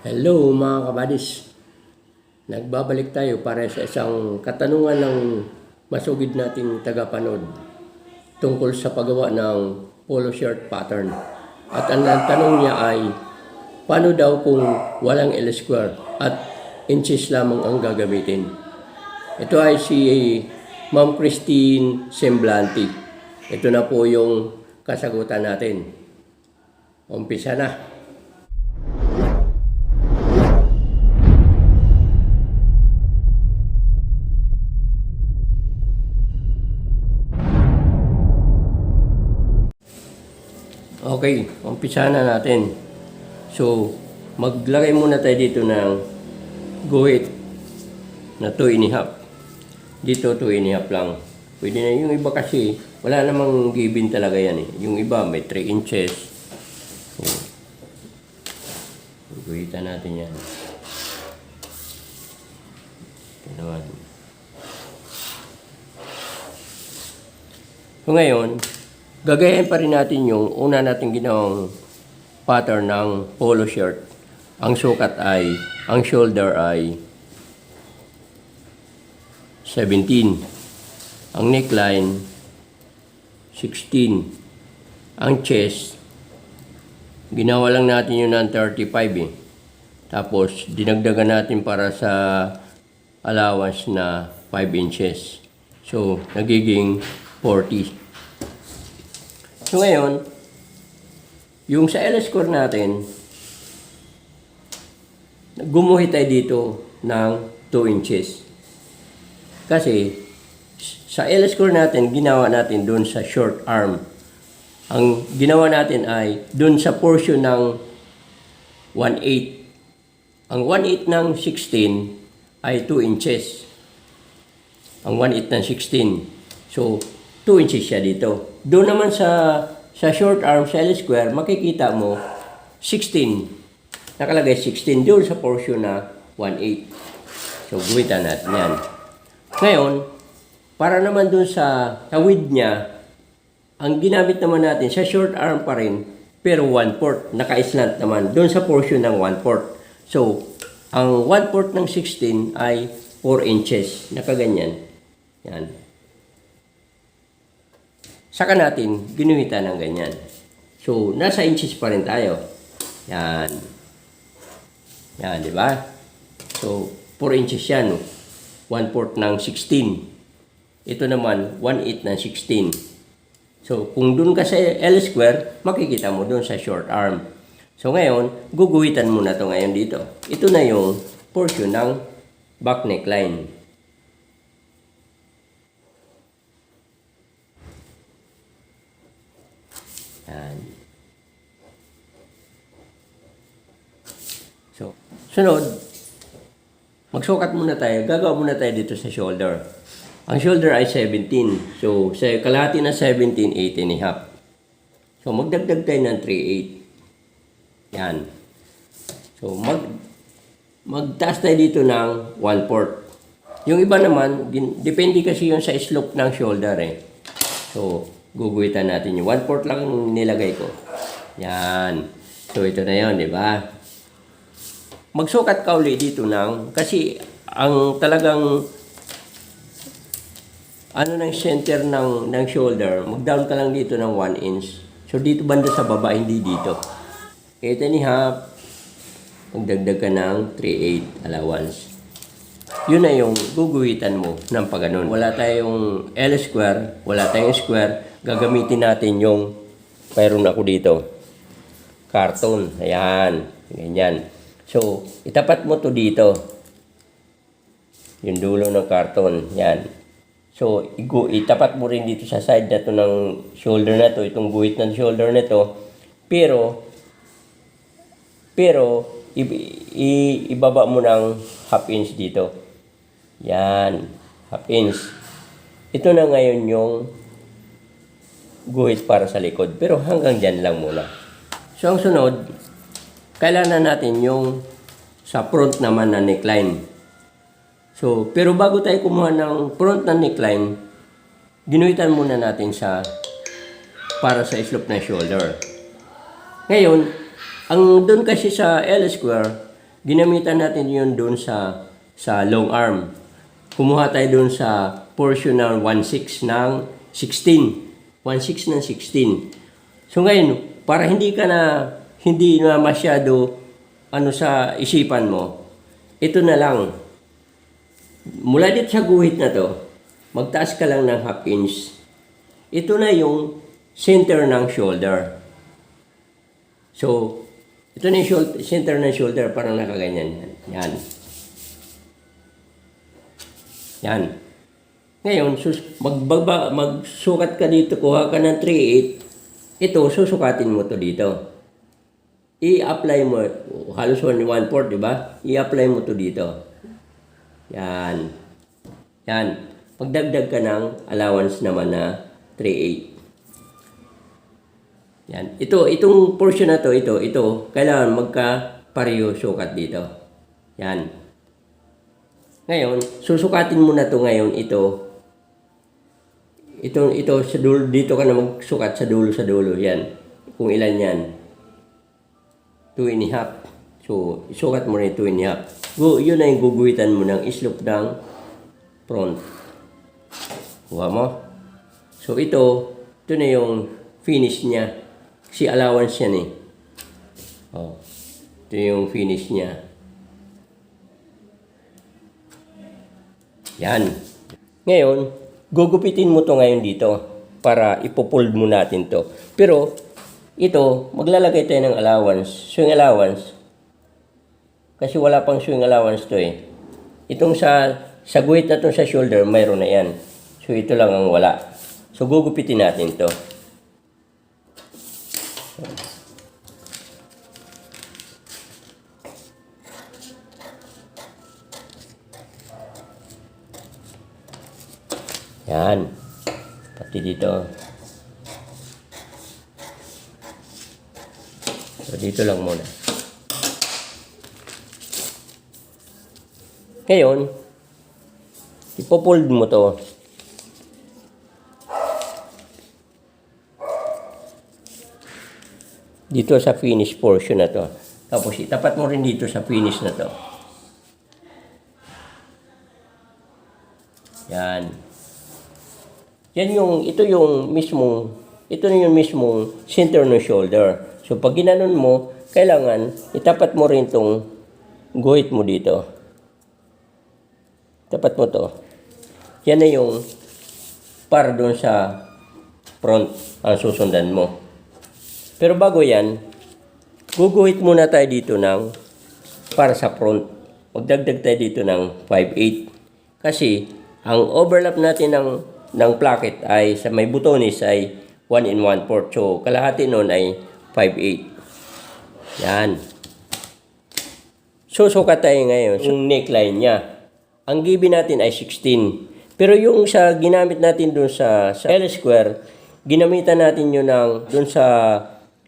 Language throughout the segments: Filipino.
Hello mga kabadis. Nagbabalik tayo para sa isang katanungan ng masugid nating tagapanood tungkol sa paggawa ng polo shirt pattern. At ang tanong niya ay, paano daw kung walang L square at inches lamang ang gagamitin? Ito ay si Ma'am Christine Semblanti. Ito na po yung kasagutan natin. Umpisa na. Okay, umpisa na natin. So, maglagay muna tayo dito ng guhit na 2 and a half. Dito 2 and a half lang. Pwede na yung iba kasi wala namang given talaga yan eh. Yung iba may 3 inches. So, guhitan natin yan. Ito naman. So ngayon, gagayahin pa rin natin yung una natin ginawang pattern ng polo shirt. Ang sukat ay, ang shoulder ay 17. Ang neckline, 16. Ang chest, ginawa lang natin yun ng 35 eh. Tapos, dinagdagan natin para sa allowance na 5 inches. So, nagiging 40. So, ngayon, yung sa L score natin, gumuhit tayo dito ng 2 inches. Kasi, sa L score natin, ginawa natin doon sa short arm. Ang ginawa natin ay doon sa portion ng 1/8. Ang 1/8 ng 16 ay 2 inches. Ang 1/8 ng 16. So, 2 inches siya dito. Doon naman sa sa short arm, sa L square, makikita mo 16. Nakalagay 16 doon sa portion na 1/8. So, guwitan natin yan. Ngayon, para naman doon sa, sa width niya, ang ginamit naman natin sa short arm pa rin, pero 1 port, naka-slant naman, doon sa portion ng 1 port. So, ang 1 port ng 16 ay 4 inches, nakaganyan. Yan. Saka natin, ginuhitan ng ganyan. So, nasa inches pa rin tayo. Yan. Yan, di ba? So, 4 inches yan. 1 port ng 16. Ito naman, 1/8 ng 16. So, kung dun ka sa L square, makikita mo dun sa short arm. So, ngayon, guguhitan mo na to ngayon dito. Ito na yung portion ng back neckline. Yan. So, sunod, magsukat muna tayo. Gagawa muna tayo dito sa shoulder. Ang shoulder ay 17. So, sa kalahati na 17, 8 and a half. So, magdagdag tayo ng 3, 8. Yan. So, mag, magtaas tayo dito ng 1 fourth. Yung iba naman, din, depende kasi yun sa slope ng shoulder eh. So, guguhitan natin yung 1 fourth lang nilagay ko. Yan. So, ito na yun, di ba? Magsukat ka uli dito ng, kasi ang talagang ano ng center ng ng shoulder, mag-down ka lang dito ng 1 inch. So dito banda sa baba, hindi dito. Ito ni half, magdagdag ka ng 3/8 allowance. Yun na yung guguhitan mo ng pagganon. Wala tayong L square, wala tayong square, gagamitin natin yung mayroon ako dito. Karton, ayan, ganyan. So, itapat mo to dito. Yung dulo ng karton, yan. So, igu itapat mo rin dito sa side na to ng shoulder na to, itong guhit ng shoulder na to. Pero, pero, i, i, ibaba mo ng half inch dito. Yan, half inch. Ito na ngayon yung guhit para sa likod. Pero hanggang dyan lang muna. So, ang sunod, kailangan natin yung sa front naman na neckline. So, pero bago tayo kumuha ng front na neckline, ginuhitan muna natin sa para sa slope na shoulder. Ngayon, ang doon kasi sa L square, ginamitan natin yun doon sa sa long arm. Kumuha tayo doon sa portion ng 1/6 ng 16. 1/6 ng 16. So ngayon, para hindi ka na hindi na masyado ano sa isipan mo, ito na lang. Mula dito sa guhit na to, magtaas ka lang ng half inch. Ito na yung center ng shoulder. So, ito na yung shoulder, center ng shoulder, parang nakaganyan yan. Yan. Ngayon, sus, magbaba, magsukat ka dito, kuha ka ng 3.8. Ito, susukatin mo to dito. I-apply mo, halos 1 4 di ba? I-apply mo to dito. Yan. Yan. Pagdagdag ka ng allowance naman na 3.8. Yan. Ito, itong portion na to, ito, ito, kailangan magka-pareho sukat dito. Yan. Ngayon, susukatin mo na to ngayon, ito. Ito, ito, sa dulo, dito ka na magsukat sa dulo, sa dulo. Yan. Kung ilan yan. 2 and a half. So, isukat mo rin 2 and a half. Go, yun na yung guguhitan mo ng slope ng front. Kuha mo. So, ito, ito na yung finish niya. Kasi allowance yan eh. Oh. Ito yung finish niya. Yan. Ngayon, gugupitin mo to ngayon dito para ipopold mo natin to. Pero, ito, maglalagay tayo ng allowance. Swing allowance. Kasi wala pang swing allowance to eh. Itong sa, sa guhit na to sa shoulder, mayroon na yan. So, ito lang ang wala. So, gugupitin natin to. Yan. Pati dito. Dito lang muna. Ngayon, ipopold mo to. Dito sa finish portion na to. Tapos itapat mo rin dito sa finish na to. Yan. Yan yung, ito yung mismong, ito na yung mismong center ng shoulder. So, pag ginanon mo, kailangan itapat mo rin tong guhit mo dito. Tapat mo to. Yan na yung para doon sa front ang susundan mo. Pero bago yan, guguhit muna tayo dito ng para sa front. Magdagdag tayo dito ng 5.8. Kasi, ang overlap natin ng, ng placket ay sa may butones ay 1 in 1 4. So, kalahati nun ay 5.8. Yan. Susukat tayo ngayon yung neckline niya. Ang given natin ay 16. Pero yung sa ginamit natin dun sa, sa L square, ginamitan natin yun ng dun sa,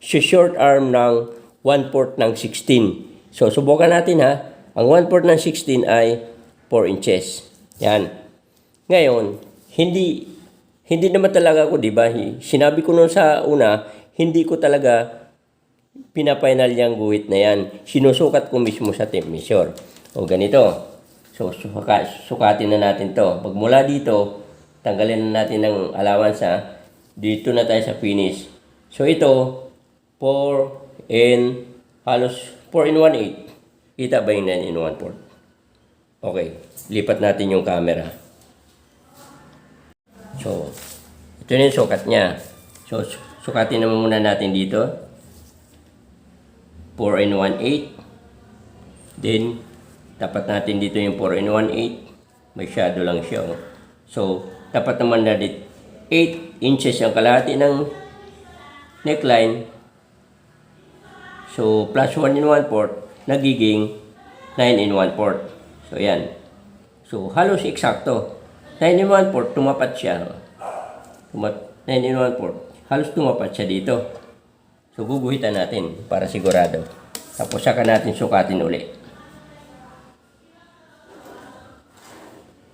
short arm ng 1 4 ng 16. So, subukan natin ha. Ang 1 4 ng 16 ay 4 inches. Yan. Ngayon, hindi hindi naman talaga ako, 'di ba? Sinabi ko noon sa una, hindi ko talaga pinapainal yung guhit na yan. Sinusukat ko mismo sa tape measure. O ganito. So, suka, sukatin na natin to. Pag mula dito, tanggalin na natin ng allowance ha. Dito na tayo sa finish. So, ito, 4 in, halos 4 in 1 8. Kita ba yung 9 in 1 4? Okay. Lipat natin yung camera. So, ito na yung sukat niya. So, sukatin naman muna natin dito. 4 in 1 8. Then, dapat natin dito yung 4 in 1 8. May shadow lang siya. Oh. So, dapat naman na dito 8 inches ang kalahati ng neckline. So, plus 1 in 1 fourth, nagiging 9 in 1 fourth. So, yan. So, halos eksakto. 9 in 1 fourth, tumapat siya. Tumat 9 in 1 fourth. Halos tumapat siya dito. So, guguhitan natin para sigurado. Tapos, saka natin sukatin uli.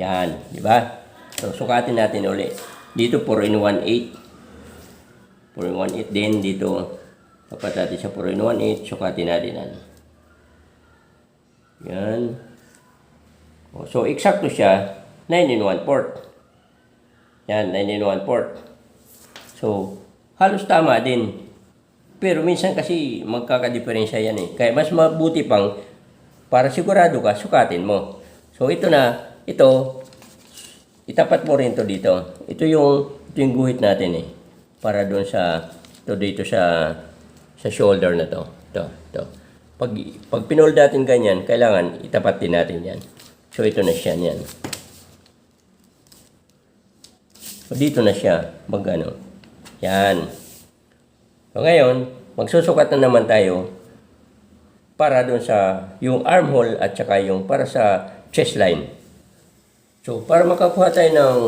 Yan, di ba? So, sukatin natin uli. Dito, 4 in 1 8. 4 in 1 8 din. Dito, dapat natin sa 4 in 1 8. Sukatin natin. Yan. O, So, eksakto siya, 9 in 1 port. Yan, 9 in 1 port. So, halos tama din. Pero minsan kasi magkakadiferensya yan eh. Kaya mas mabuti pang para sigurado ka, sukatin mo. So, ito na, ito, itapat mo rin to dito. Ito yung, ito yung guhit natin eh. Para doon sa, ito dito sa, sa shoulder na to. Ito, ito. Pag, pag pinold natin ganyan, kailangan itapat din natin yan. So, ito na siya yan. So, dito na siya. Mag ano. Yan. So, ngayon, magsusukat na naman tayo para doon sa yung armhole at saka yung para sa chest line. So, para makakuha tayo ng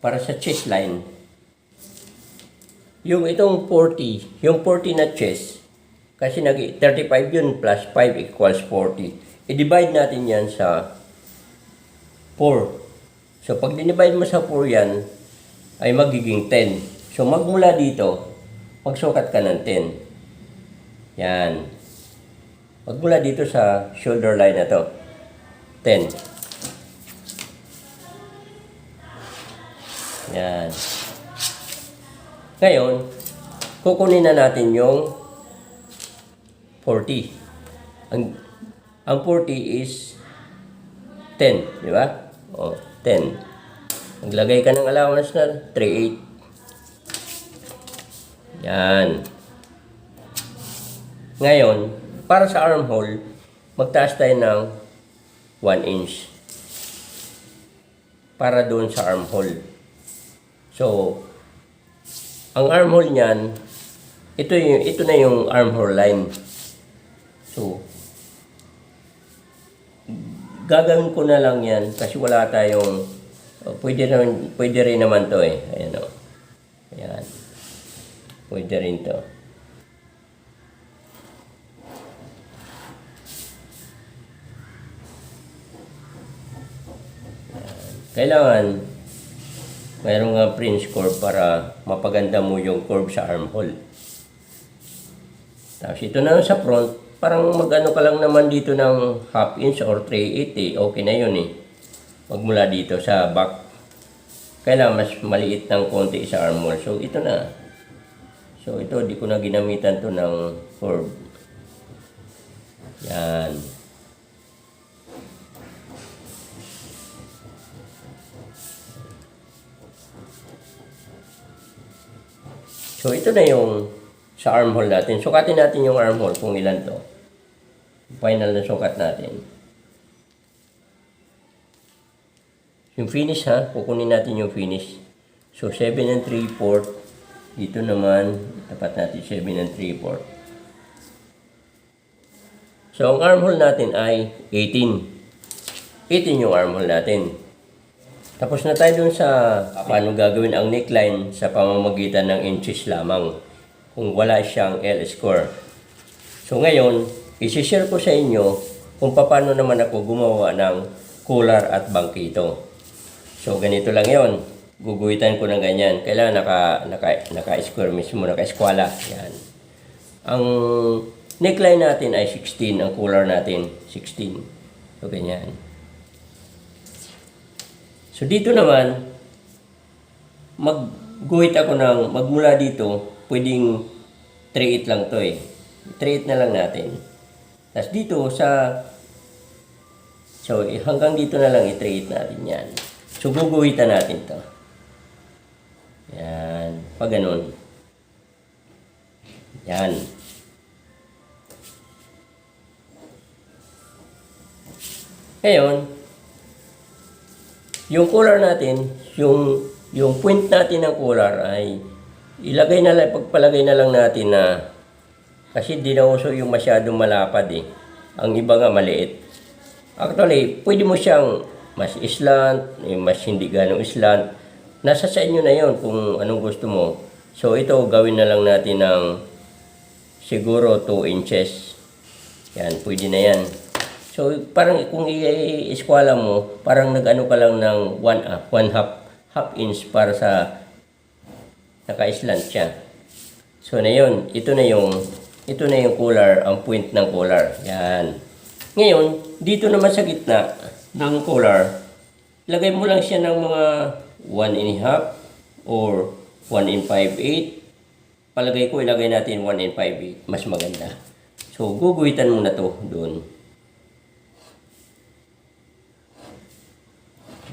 para sa chest line, yung itong 40, yung 40 na chest, kasi nag 35 yun plus 5 equals 40. I-divide natin yan sa 4. So, pag dinivide mo sa 4 yan, ay magiging 10. So, magmula dito, magsukat ka ng 10. Yan. Magmula dito sa shoulder line na to. 10. Yan. Ngayon, kukunin na natin yung 40. Ang, ang 40 is 10, di ba? O, 10. Maglagay ka ng allowance na 3.8. Yan. Ngayon, para sa armhole, magtaas tayo ng 1 inch. Para doon sa armhole. So, ang armhole niyan, ito yung ito na yung armhole line. So, gagawin ko na lang yan kasi wala tayong pwede rin pwede rin naman to eh. Ayan oh. Pwede rin to. Kailangan mayroong nga Prince curve para mapaganda mo yung curve sa armhole. Tapos ito na sa front, parang magano ka lang naman dito ng half inch or 380, okay na yun eh. Magmula dito sa back. Kailangan mas maliit ng konti sa armhole. So ito na. So ito, di ko na ginamitan to ng curve. Yan. So ito na yung sa armhole natin. Sukatin natin yung armhole kung ilan to. Final na sukat natin. Yung finish ha, kukunin natin yung finish. So 7 and 3 4 Dito naman, tapat natin 7 and 3 4 So ang armhole natin ay 18. 18 yung armhole natin. Tapos na tayo dun sa paano gagawin ang neckline sa pamamagitan ng inches lamang kung wala siyang L-score. So ngayon, isi-share ko sa inyo kung paano naman ako gumawa ng collar at bangkito. So ganito lang yon. Guguhitan ko ng ganyan. Kailangan naka, naka, naka-square mismo, naka-eskwala. Yan. Ang neckline natin ay 16, ang collar natin 16. So ganyan. So dito naman, magguhit ako ng, magmula dito, pwedeng 3-8 lang to eh. 3-8 na lang natin. Tapos dito sa, so eh, hanggang dito na lang i-3-8 natin yan. So guguhitan natin to. Yan, pag ganun. Yan. Ngayon, yung collar natin, yung yung point natin ng collar ay ilagay na lang, pagpalagay na lang natin na kasi di na uso yung masyadong malapad eh. Ang iba nga maliit. Actually, pwede mo siyang mas islant, eh, mas hindi ganong islant. Nasa sa inyo na yon kung anong gusto mo. So ito, gawin na lang natin ng siguro 2 inches. Yan, pwede na yan. So, parang kung i-eskwala mo, parang nag-ano ka lang ng 1 uh, one half, half inch para sa naka-slant siya. So, na yun. Ito na yung, ito na yung collar, ang point ng collar. Yan. Ngayon, dito naman sa gitna ng collar, lagay mo lang siya ng mga 1 and a half or 1 and 5 8. Palagay ko ilagay natin 1 and 5 8. Mas maganda. So, guguhitan mo na to doon.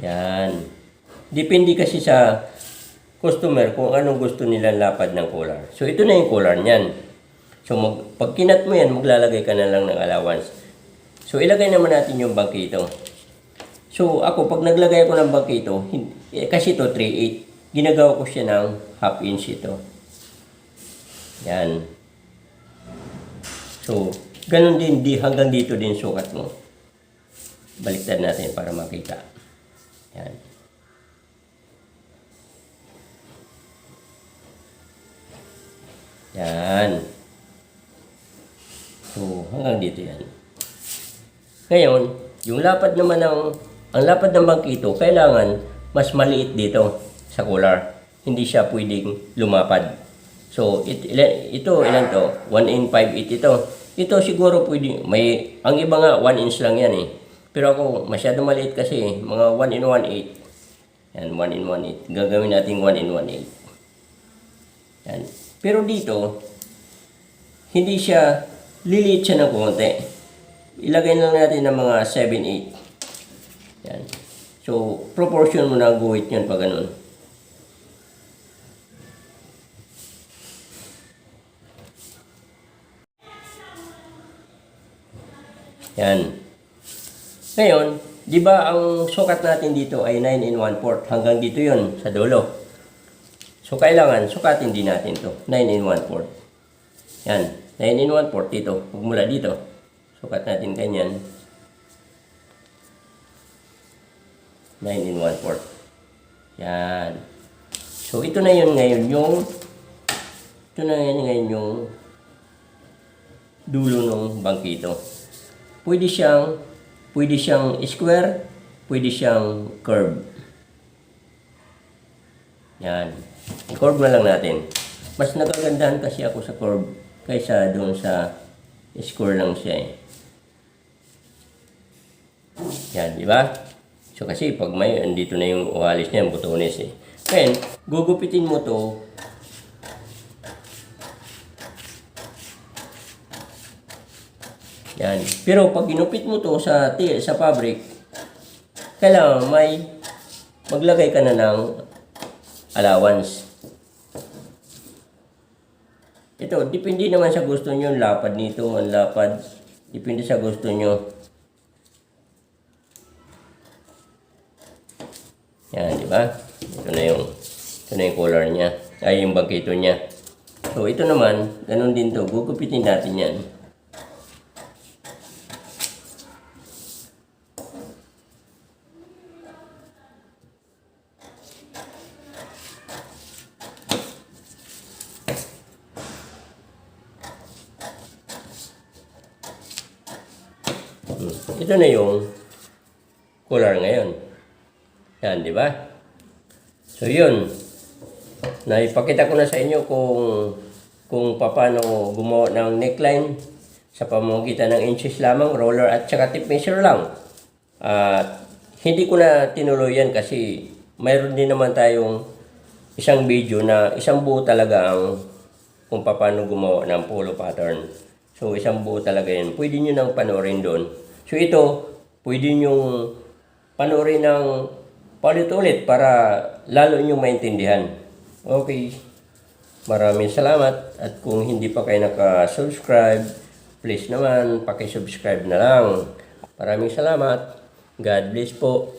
Yan. Depende kasi sa customer kung anong gusto nilang lapad ng collar. So, ito na yung collar niyan. So, mag, pag kinat mo yan, maglalagay ka na lang ng allowance. So, ilagay naman natin yung bangkito. So, ako, pag naglagay ako ng bangkito, hin- eh, kasi ito 3.8, ginagawa ko siya ng half inch ito. Yan. So, ganun din, di, hanggang dito din sukat mo. Baliktad natin para makita. Yan. Yan. So, hanggang dito yan. Ngayon, yung lapad naman ng, ang lapad ng bangkito, kailangan mas maliit dito sa collar. Hindi siya pwedeng lumapad. So, it, ilan, ito, ilan to? 1 in 5 it ito. Ito siguro pwede, may, ang iba nga 1 inch lang yan eh. Pero ako, masyado maliit kasi eh. Mga 1 in 1 8. Yan, 1 in 1 8. Gagawin natin 1 in 1 8. Yan. Pero dito, hindi siya, liliit siya ng konti. Ilagay lang natin ng mga 7-8. So, proportion mo na ang guhit yun pag ganun. Yan. Ngayon, di ba ang sukat natin dito ay 9 in 1 fourth. Hanggang dito yon sa dulo. So, kailangan sukatin din natin to 9 in 1 fourth. Yan. 9 in 1 fourth dito. Pagmula dito. Sukat natin ganyan. 9 in 1 fourth. Yan. So, ito na yun ngayon yung ito na yun ngayon yung dulo ng bangkito. Pwede siyang pwede siyang square, pwede siyang curve. Yan. I-curve na lang natin. Mas nagagandahan kasi ako sa curve kaysa doon sa square lang siya eh. Yan, di ba? So kasi pag may andito na yung uhalis niya, butones eh. Ngayon, gugupitin mo to Yan. Pero pag ginupit mo to sa sa fabric, kailangan may maglagay ka na ng allowance. Ito, depende naman sa gusto nyo, lapad nito, ang lapad. Depende sa gusto nyo. Yan, di ba? Ito na yung, ito na yung collar niya. Ay, yung bangkito niya. So, ito naman, ganun din to. Gugupitin natin yan. Hmm. Ito na yung collar ngayon. Yan, di ba? So, yun. Naipakita ko na sa inyo kung kung paano gumawa ng neckline sa pamamagitan ng inches lamang, roller at saka tip measure lang. At hindi ko na tinuloy yan kasi mayroon din naman tayong isang video na isang buo talaga ang kung paano gumawa ng polo pattern. So, isang buo talaga yan. Pwede nyo nang panoorin doon. So, ito, pwede nyo panoorin ng paulit-ulit para lalo nyo maintindihan. Okay. Maraming salamat. At kung hindi pa kayo naka-subscribe, please naman, pakisubscribe na lang. Maraming salamat. God bless po.